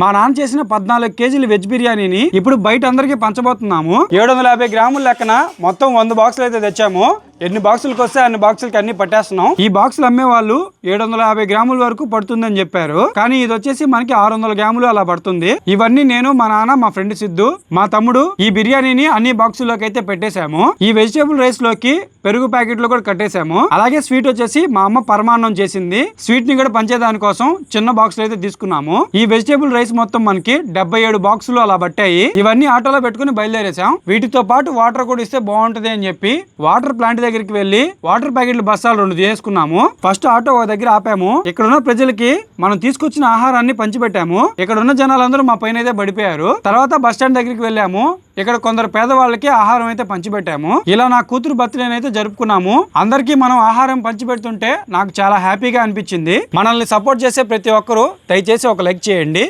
మా నాన్న చేసిన పద్నాలుగు కేజీలు వెజ్ బిర్యానీని ఇప్పుడు బయట అందరికీ పంచబోతున్నాము. ఏడు వందల యాభై గ్రాముల లెక్కన మొత్తం వంద బాక్సులు అయితే తెచ్చాము. ఎన్ని బాక్సులకు వస్తే అన్ని బాక్సులకి అన్ని పట్టేస్తున్నాం. ఈ బాక్సులు అమ్మే వాళ్ళు ఏడు వందల యాభై గ్రాముల వరకు పడుతుందని చెప్పారు. కానీ ఇది వచ్చేసి మనకి ఆరు వందల గ్రాములు అలా పడుతుంది. ఇవన్నీ నేను మా నాన్న మా ఫ్రెండ్ సిద్ధు మా తమ్ముడు ఈ బిర్యానీని అన్ని బాక్సుల్లోకి అయితే పెట్టేశాము. ఈ వెజిటేబుల్ రైస్లోకి పెరుగు ప్యాకెట్లు కూడా కట్టేశాము. అలాగే స్వీట్ వచ్చేసి మా అమ్మ పరమాన్నం చేసింది. స్వీట్ని కూడా పంచేదాని కోసం చిన్న బాక్స్ అయితే తీసుకున్నాము. ఈ వెజిటేబుల్ రైస్ మొత్తం మనకి డెబ్బై ఏడు బాక్సులు అలా పట్టాయి. ఇవన్నీ ఆటోలో పెట్టుకుని బయలుదేరేసాం వీటితో పాటు వాటర్ కూడా ఇస్తే బాగుంటది అని చెప్పి వాటర్ ప్లాంట్ దగ్గర దగ్గరికి వెళ్ళి వాటర్ ప్యాకెట్లు బస్తాలు రెండు చేసుకున్నాము ఫస్ట్ ఆటో ఒక దగ్గర ఆపాము. ఇక్కడ ఉన్న ప్రజలకి మనం తీసుకొచ్చిన ఆహారాన్ని పంచిపెట్టాము. ఇక్కడ ఉన్న జనాలందరూ మా పైన అయితే పడిపోయారు. తర్వాత బస్ స్టాండ్ దగ్గరికి వెళ్ళాము. ఇక్కడ కొందరు పేదవాళ్ళకి ఆహారం అయితే పంచిపెట్టాము. ఇలా నా కూతురు బర్త్డే అయితే జరుపుకున్నాము. అందరికీ మనం ఆహారం పంచిపెడుతుంటే నాకు చాలా హ్యాపీగా అనిపించింది. మనల్ని సపోర్ట్ చేసే ప్రతి ఒక్కరూ దయచేసి ఒక లైక్ చేయండి.